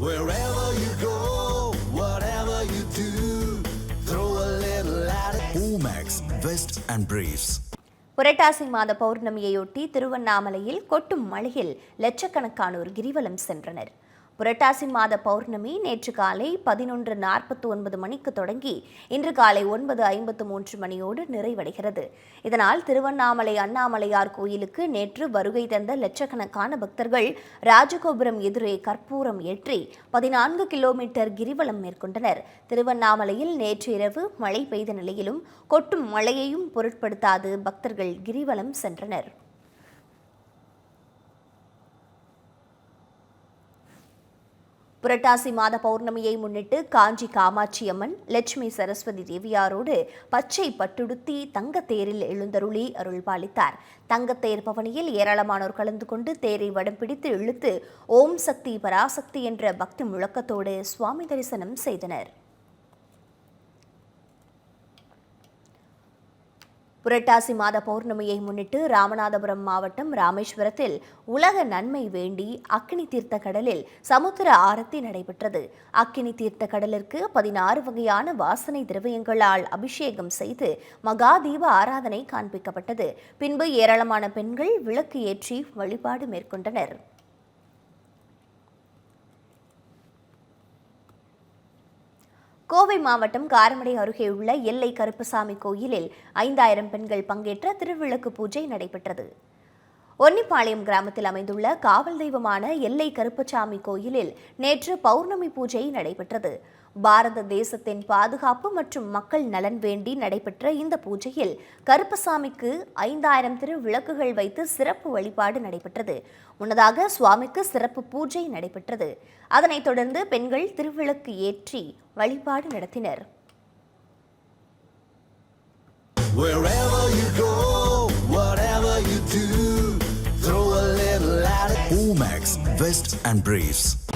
Wherever you go, whatever you do, throw a little at it. Omax, Vest and Briefs. புரட்டாசி மாத பௌர்ணமியையொட்டி திருவண்ணாமலையில் கொட்டும் மழையில் லட்சக்கணக்கானோர் கிரிவலம் சென்றனர் புரட்டாசி மாத பௌர்ணமி நேற்று காலை பதினொன்று நாற்பத்தி ஒன்பது மணிக்கு தொடங்கி இன்று காலை ஒன்பது ஐம்பத்து மூன்று மணியோடு நிறைவடைகிறது. இதனால் திருவண்ணாமலை அண்ணாமலையார் கோயிலுக்கு நேற்று வருகை தந்த லட்சக்கணக்கான பக்தர்கள் ராஜகோபுரம் எதிரே கற்பூரம் ஏற்றி பதினான்கு கிலோமீட்டர் கிரிவலம் மேற்கொண்டனர். திருவண்ணாமலையில் நேற்று இரவு மழை பெய்த நிலையிலும் கொட்டும் மழையையும் பொருட்படுத்தாது பக்தர்கள் கிரிவலம் சென்றனர். புரட்டாசி மாத பௌர்ணமியை முன்னிட்டு காஞ்சி காமாட்சி அம்மன் லட்சுமி சரஸ்வதி தேவியாரோடு பச்சை பட்டுடுத்தி தங்கத்தேரில் எழுந்தருளி அருள் பாலித்தார் தங்கத்தேர் பவனியில் ஏராளமானோர் கலந்து கொண்டு தேரை வடம் பிடித்து இழுத்து ஓம் சக்தி பராசக்தி என்ற பக்தி முழக்கத்தோடு சுவாமி தரிசனம் செய்தனர். புரட்டாசி மாத பௌர்ணமியை முன்னிட்டு ராமநாதபுரம் மாவட்டம் ராமேஸ்வரத்தில் உலக நன்மை வேண்டி அக்கினி தீர்த்த கடலில் சமுத்திர ஆரத்தி நடைபெற்றது. அக்கினி தீர்த்த கடலிற்கு பதினாறு வகையான வாசனை திரவியங்களால் அபிஷேகம் செய்து மகா தீப ஆராதனை காண்பிக்கப்பட்டது. பின்பு ஏராளமான பெண்கள் விளக்கு ஏற்றி வழிபாடு மேற்கொண்டனர். கோவை மாவட்டம் காரமடை அருகே உள்ள எல்லை கருப்பசாமி கோயிலில் ஐந்தாயிரம் பெண்கள் பங்கேற்ற திருவிளக்கு பூஜை நடைபெற்றது. ஒன்னிப்பாளையம் கிராமத்தில் அமைந்துள்ள காவல் தெய்வமான எல்லை கருப்பசாமி கோயிலில் நேற்று பௌர்ணமி பூஜை நடைபெற்றது. பாரத தேசத்தின் பாதுகாப்பு மற்றும் மக்கள் நலன் வேண்டி நடைபெற்ற இந்த பூஜையில் கருப்பசாமிக்கு ஐந்தாயிரம் திரு விளக்குகள் வைத்து சிறப்பு வழிபாடு நடைபெற்றது முன்னதாக சுவாமிக்கு சிறப்பு பூஜை நடைபெற்றது அதனைத் தொடர்ந்து பெண்கள் திருவிளக்கு ஏற்றி வழிபாடு நடத்தினர். Omax, Vest and Briefs.